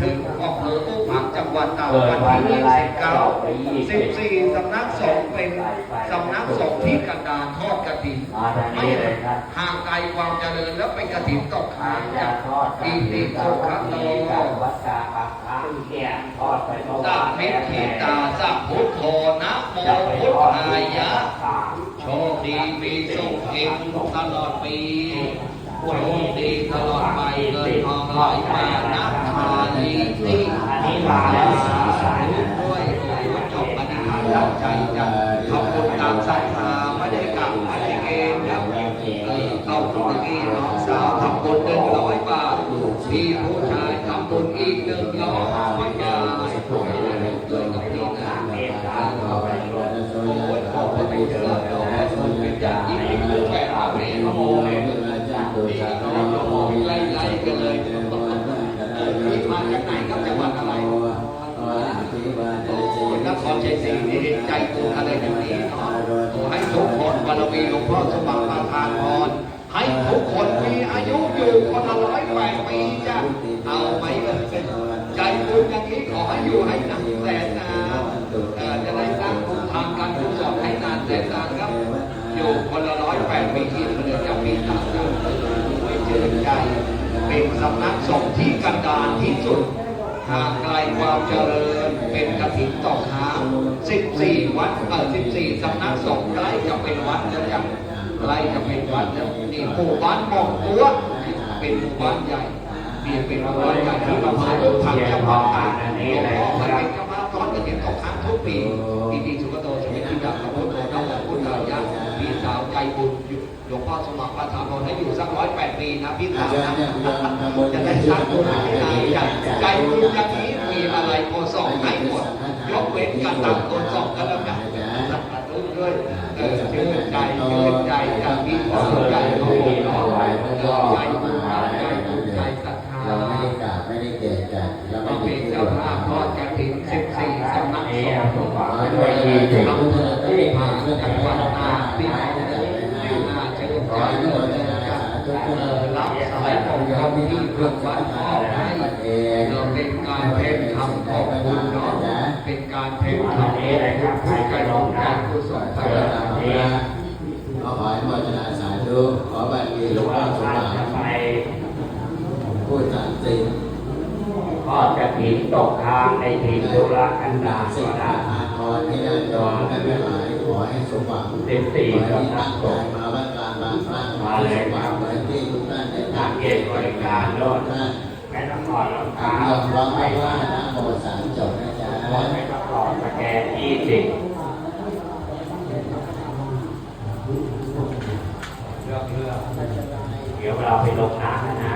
ถึงอำเภออุ้มผักจังหวัดตากเกิดวันวันที่อะไร29ไปยี่สิบ14สำนักสงฆ์เป็นสำนักสงฆ์ที่กันดารทอดกระถินมาทางนี้เลยครับห่างไกลความเจริญแล้วเป็นกระถินตกทาค้างงยาจากทอดอีติโกคัตโตการวัดกาปักค้างเนี่ยทอดไปเมื่อสัวาพนพิทิตาสัพพุทโธนะโมจะไปพุททอดธายะสามโชคดีมีสุขเองตลอดปีโชคดีตลอดไปเงินทองไหลมานับทาลีที่อันนี้ มาแล้วสาสาธุด้วยโอ้ยจบปฏิหารตั้งใจจะขอบคุณตามศรัทธาไม่ได้กลับไม่ได้เกณฑ์ครับเออเอาคุณพี่น้องสาวทำบุญหนึ่งร้อยบาทพี่ผู้ชายทำบุญอีกหนึ่งร้อยบาทด้วยกับพี่นะเมตตาโเข้าไปรวมอ้ยขอบคุณพี่เสือขอบคุณเป็นอย่างยิ่ง ไหนครับจังหวัดอะไรโอ้นครชัยศรีนี่ใจกูอะไรอย่างนี้เนาะขอให้ทุกคนบารมีหลวงพ่อสมบัติประทานพรให้ทุกคนมีอายุอยู่คนละร้อยแปดปีจ้ะเอาไปเลยใจบุญอย่างนี้ขอให้อยู่ให้นักแสนนานจะได้สร้างคุณทำการกุศลให้นานแสนนานครับ อยู่คนละร้อยแปดปีที่เดือนจะมีต่างกันไม่เจอใจ เป็นสำนักสงฆ์ที่กันดารที่สุดห่างไกลความเจริญเป็นกฐินต่อค้าง14 วัดเออ14 สำนักสงฆ์ใกล้จะเป็นวัดแล้วจ้ะใกล้จะเป็นวัดแล้วนี่หมู่บ้านมองตัวเป็นหมู่บ้านใหญ่นี่เป็นหมู่บ้านใหญ่ที่ประมาณทุกทางจังหวัดตากหลวงพ่อมันเป็นกรรมาตอนกฐินต่อค้างทุกปีปีติสุขโตสมิทธิดักขพุทโธนะโมพุทธายะพี่สาวใจบุญ หลวงพ่อสมัครประธานพรให้อยู่สักร้อยแปดปีนะพี่สาวนะจะได้สร้างบุญให้นานจ้ะใจบุญอย่างนี้มีอะไรโพส่องให้หมดยกเว้นการตั้งคนสองก็แล้วกันรู้ด้วยเออชื่นใจชื่นใจจากพี่ขอใจของผมเนาะเออใจบุญใจบุญใจศรัทธาเราไม่ได้กราบไม่ได้เกศกันเราเราไม่เป็ได้นเจ้าภาพทอดกฐิน14สำนักสงฆ์ขอด้วยดีถึงทำทุกบุท่านญได้ที่ผ่าผ่านนจัจังงหหวัวัดดนานาพี่พี่น้ เอท่านอรับสายของเขาที่เพื่อนวัดมอบให้เองเราเป็นการเพ่งคำขอบคุณเนาะเป็นการเพ่งคำขอบคุณผู้กระทำการกุศลขต่อางพระขอให้โมทนาสาธุขอบัตรดีหลวงพ่อสมท่านบัจะติไปผู้สันติทอดกระถิ่นตกทางในถิ่นธุระกันดารสิ่ก็งได้ทานพรให้ได้จอให้ไม่หลายขอให้สมหวังสิบสี่ขอให้สำนัตั้กงสใจงฆ์มาวัดกลางบางพระขอให้สมหวังเหมือน ที่ทุกท่านได้นัตั้กงเกใจณฑ์บริการโลดท่านไม่ต้องถอดรองเท้ายอมรังไม่ว่านะโมสามจบนะจ๊ะไม่ต้องถอดสแกนยี่สิบเลือกเลือกเดี๋ยวเราไปลงน้ำนะนะ